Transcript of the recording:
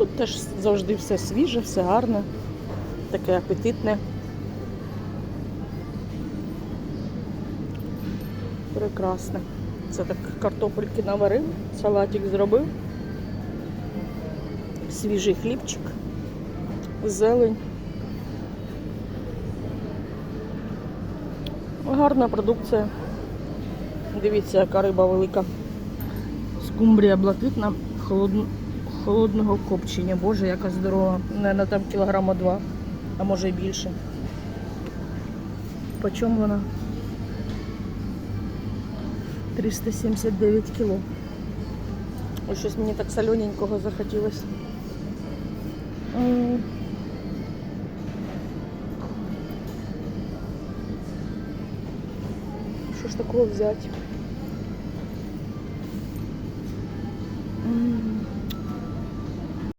Тут теж завжди все свіже, все гарне, таке апетитне. Прекрасне. Це так картопельки наварив, салатик зробив. Свіжий хлібчик, зелень. Гарна продукція. Дивіться, яка риба велика. Скумбрія блакитна холодн... холодного копчення. Боже, яка здорова. Наверно, там кілограма два, а може й більше. По чому вона? 379 кіло. Ось щось мені так солененького захотілося. Що ж такого взяти?